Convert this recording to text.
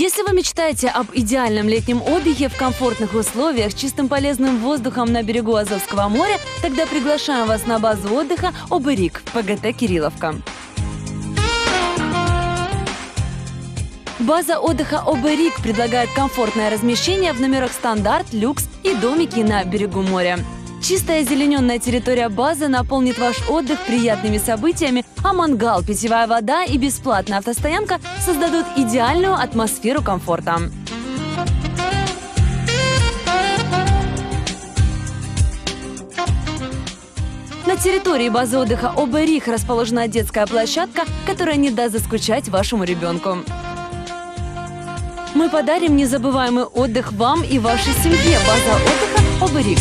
Если вы мечтаете об идеальном летнем отдыхе в комфортных условиях, чистым полезным воздухом на берегу Азовского моря, тогда приглашаем вас на базу отдыха «Оберик» ПГТ «Кирилловка». База отдыха «Оберик» предлагает комфортное размещение в номерах «Стандарт», «Люкс» и домики на берегу моря. Чистая зелененная территория базы наполнит ваш отдых приятными событиями, а мангал, питьевая вода и бесплатная автостоянка создадут идеальную атмосферу комфорта. На территории базы отдыха Оберих расположена детская площадка, которая не даст заскучать вашему ребенку. Мы подарим незабываемый отдых вам и вашей семье. База отдыха Оберих.